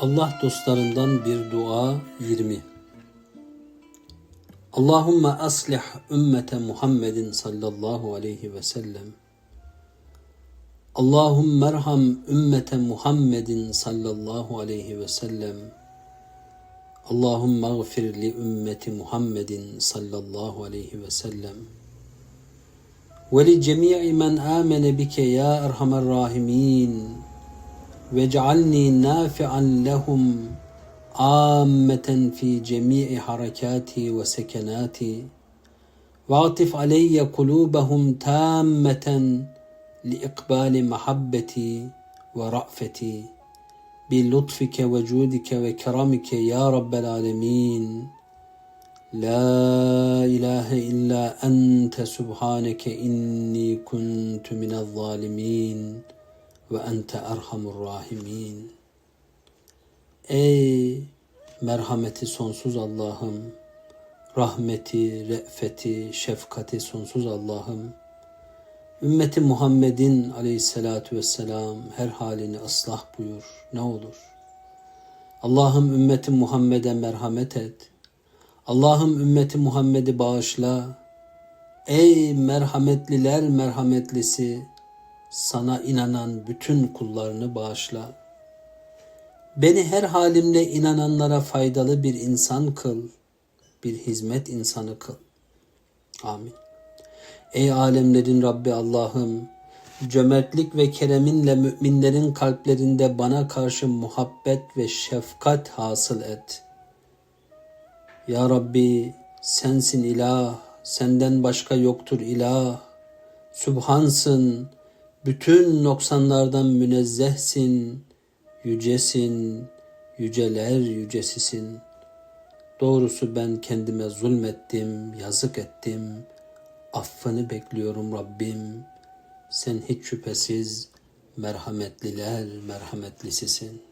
Allah dostlarından bir dua 20. Allahümme aslih ümmete Muhammedin sallallahu aleyhi ve sellem. Allahümme erham ümmete Muhammedin sallallahu aleyhi ve sellem. Allahümme gfir li ümmeti Muhammedin sallallahu aleyhi ve sellem. Ve li cemi'i men amene bike ya erhamer rahimin. واجعلني نافعا لهم عامة في جميع حركاتي وسكناتي. واعطف علي قلوبهم تامة لإقبال محبتي ورأفتي. بلطفك وجودك وكرمك يا رب العالمين. لا إله إلا أنت سبحانك إني كنت من الظالمين. Ve ente erhamur rahimin. Ey merhameti sonsuz Allah'ım, rahmeti, re'feti, şefkati sonsuz Allah'ım, ümmeti Muhammed'in aleyhissalatu vesselam her halini ıslah buyur, ne olur. Allah'ım ümmeti Muhammed'e merhamet et. Allah'ım ümmeti Muhammed'i bağışla. Ey merhametliler merhametlisi, sana inanan bütün kullarını bağışla. Beni her halimle inananlara faydalı bir insan kıl, bir hizmet insanı kıl. Amin. Ey alemlerin Rabbi Allah'ım, cömertlik ve kereminle müminlerin kalplerinde bana karşı muhabbet ve şefkat hasıl et. Ya Rabbi sensin ilah, senden başka yoktur ilah. Sübhansın, bütün noksanlardan münezzehsin, yücesin, yüceler yücesisin. Doğrusu ben kendime zulmettim, yazık ettim. Affını bekliyorum Rabbim. Sen hiç şüphesiz merhametliler merhametlisisin.''